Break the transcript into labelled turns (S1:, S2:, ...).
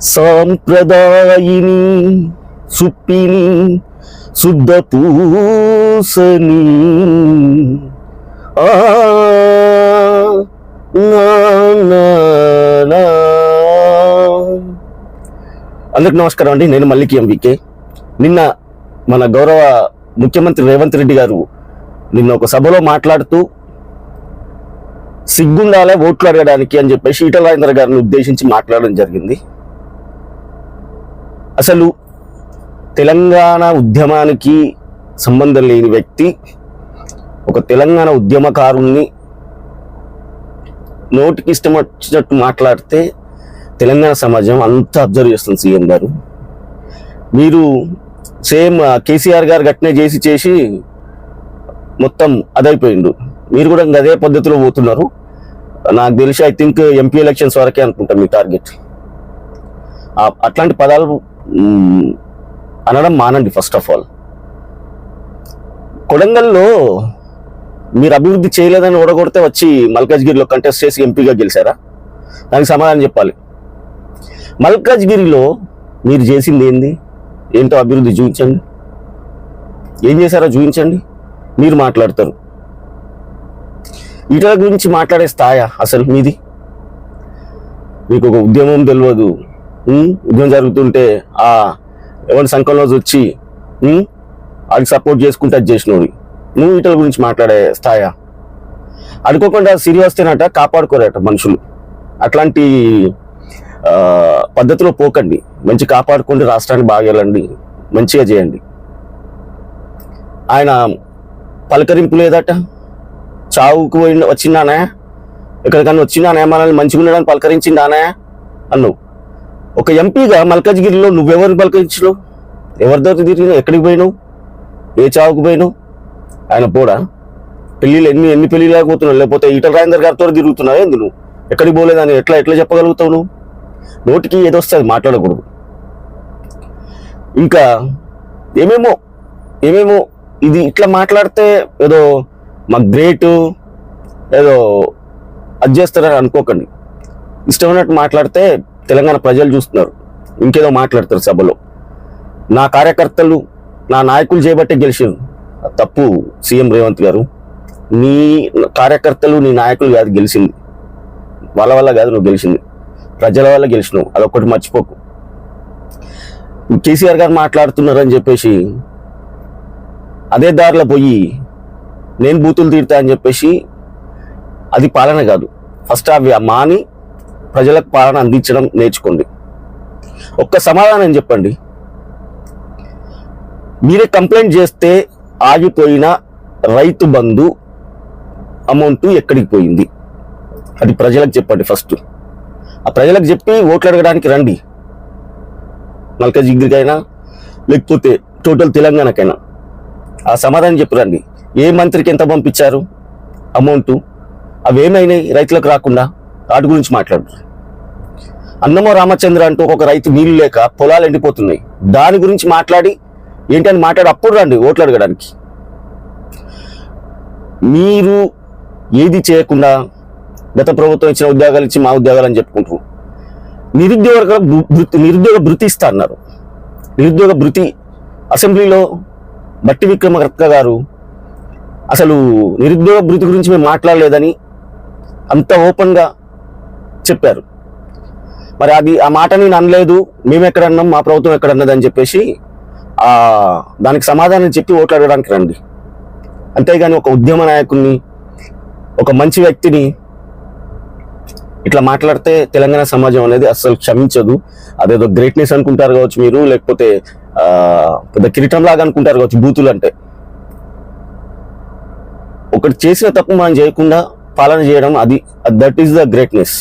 S1: సాంప్రదాయిని సుప్పిని శుద్ధ పూసని ఆ, అందరికి నమస్కారం అండి. నేను మల్లికి ఎంవికే. నిన్న మన గౌరవ ముఖ్యమంత్రి రేవంత్ రెడ్డి గారు నిన్న ఒక సభలో మాట్లాడుతూ సిగ్గుండాలే ఓట్లు అడగడానికి అని చెప్పేసి ఈటల రాజేంద్ర గారిని ఉద్దేశించి మాట్లాడడం జరిగింది. అసలు తెలంగాణ ఉద్యమానికి సంబంధం లేని వ్యక్తి ఒక తెలంగాణ ఉద్యమకారుణ్ణి నోటికి ఇష్టం వచ్చినట్టు మాట్లాడితే తెలంగాణ సమాజం అంతా అబ్జర్వ్ చేస్తుంది సీఎం గారు. మీరు సేమ్ కేసీఆర్ గారు గట్నే చేసి చేసి మొత్తం అదైపోయిండు. మీరు కూడా ఇంకా అదే పద్ధతిలో పోతున్నారు. నాకు తెలిసి ఐ థింక్ ఎంపీ ఎలక్షన్స్ వరకే అనుకుంటా మీ టార్గెట్. అట్లాంటి పదాలు అనడం మానండి ఫస్ట్ ఆఫ్ ఆల్ కొడంగల్లో మీరు అభివృద్ధి చేయలేదని ఓడగొడితే వచ్చి మల్కాజ్గిరిలో కంటెస్ట్ చేసి ఎంపీగా గెలిచారా? దానికి సమాధానం చెప్పాలి. మల్కాజ్గిరిలో మీరు చేసింది ఏంది? ఏంటో అభివృద్ధి చూపించండి. ఏం చేశారో చూపించండి. మీరు మాట్లాడతారు. ఇటల గురించి మాట్లాడే స్థాయా అసలు మీది? మీకు ఒక ఉద్యమం తెలియదు. యుద్ధం జరుగుతుంటే ఆ ఎవరి సంఖ్యలో వచ్చి వాడికి సపోర్ట్ చేసుకుంటే అది చేసినోడు. నువ్వు ఈటల గురించి మాట్లాడే స్థాయా. అనుకోకుండా సిరి వస్తేనట కాపాడుకోరట మనుషులు. అట్లాంటి పద్ధతిలో పోకండి. మంచి కాపాడుకోండి రాష్ట్రాన్ని బాగా వెళ్ళండి మంచిగా చేయండి. ఆయన పలకరింపు లేదట. చావుకు పోయి వచ్చిందానే ఎక్కడికన్నా వచ్చిందానే మనల్ని మంచిగా ఉండడానికి పలకరించిందానే అన్నావు. ఒక ఎంపీగా మల్కాజ్గిరిలో నువ్వెవరిని పలకరించినావు? ఎవరి దగ్గర తిరిగినావు ఎక్కడికి పోయినావు? ఏ చావుకు పోయినావు? ఆయన పోడా? పెళ్ళిళ్ళు ఎన్ని ఎన్ని పెళ్ళిళ్ళు లేకపోతున్నావు లేకపోతే ఈటల రాజేందర్ గారితో తిరుగుతున్నావు ఏంది నువ్వు? ఎక్కడికి పోలేదని ఎట్లా ఎట్లా చెప్పగలుగుతావు నువ్వు? నోటికి ఏదో వస్తుంది మాట్లాడకూడదు. ఇంకా ఏమేమో ఏమేమో ఇది ఇట్లా మాట్లాడితే ఏదో మా గ్రేట్ ఏదో అది చేస్తారని అనుకోకండి. ఇష్టమైనట్టు మాట్లాడితే తెలంగాణ ప్రజలు చూస్తున్నారు. ఇంకేదో మాట్లాడతారు సభలో. నా కార్యకర్తలు నా నాయకులు చేయబట్టే గెలిచారు. తప్పు సీఎం రేవంత్ గారు. నీ కార్యకర్తలు నీ నాయకులు కాదు గెలిచింది. వాళ్ళ వల్ల కాదు నువ్వు గెలిచింది. ప్రజల వల్ల గెలిచినావు. అదొక్కటి మర్చిపోకు. కేసీఆర్ గారు మాట్లాడుతున్నారని చెప్పేసి అదే దారిలో పోయి నేను బూతులు తీరుతా అని చెప్పేసి అది పాలన కాదు. ఫస్ట్ అవి మాని ప్రజలకు పాలన అందించడం నేర్చుకోండి. ఒక్క సమాధానం చెప్పండి. మీరే కంప్లైంట్ చేస్తే ఆగిపోయిన రైతు బంధు అమౌంట్ ఎక్కడికి పోయింది? అది ప్రజలకు చెప్పండి ఫస్ట్. ఆ ప్రజలకు చెప్పి ఓట్లు అడగడానికి రండి. మల్కాజిగిరికైనా లేకపోతే టోటల్ తెలంగాణకైనా. ఆ సమాధానం చెప్పురండి ఏ మంత్రికి ఎంత పంపించారు? అమౌంట్. అవి ఏమైనాయి రైతులకు రాకుండా? వాటి గురించి మాట్లాడు అన్నమో రామచంద్ర అంటూ ఒక రైతు నీళ్ళు లేక పొలాలు ఎండిపోతున్నాయి. దాని గురించి మాట్లాడి ఏంటని మాట్లాడి అప్పుడు రండి ఓట్లు అడగడానికి. మీరు ఏది చేయకుండా గత ప్రభుత్వం ఇచ్చిన ఉద్యోగాలు ఇచ్చి మా ఉద్యోగాలు అని చెప్పుకుంటారు నిరుద్యోగ నిరుద్యోగ భృతి ఇస్తా అన్నారు నిరుద్యోగ భృతి అసెంబ్లీలో బట్టి విక్రమకర్త గారు అసలు నిరుద్యోగ భృతి గురించి మేము మాట్లాడలేదని అంత ఓపెన్గా చెప్పారు. మరి అది ఆ మాట నేను అనలేదు మేము ఎక్కడ అన్నాం మా ప్రభుత్వం ఎక్కడ అన్నది అని చెప్పేసి దానికి సమాధానం చెప్పి ఓట్లు అడగడానికి రండి. అంతేగాని ఒక ఉద్యమ నాయకుడిని ఒక మంచి వ్యక్తిని ఇట్లా మాట్లాడితే తెలంగాణ సమాజం అనేది అస్సలు క్షమించదు. అదేదో గ్రేట్నెస్ అనుకుంటారు కావచ్చు మీరు లేకపోతే పెద్ద కిరీటం లాగా అనుకుంటారు కావచ్చు బూతులు అంటే. ఒకటి చేసిన తప్పు మనం చేయకుండా పాలన చేయడం అది దట్ ఈస్ ద గ్రేట్నెస్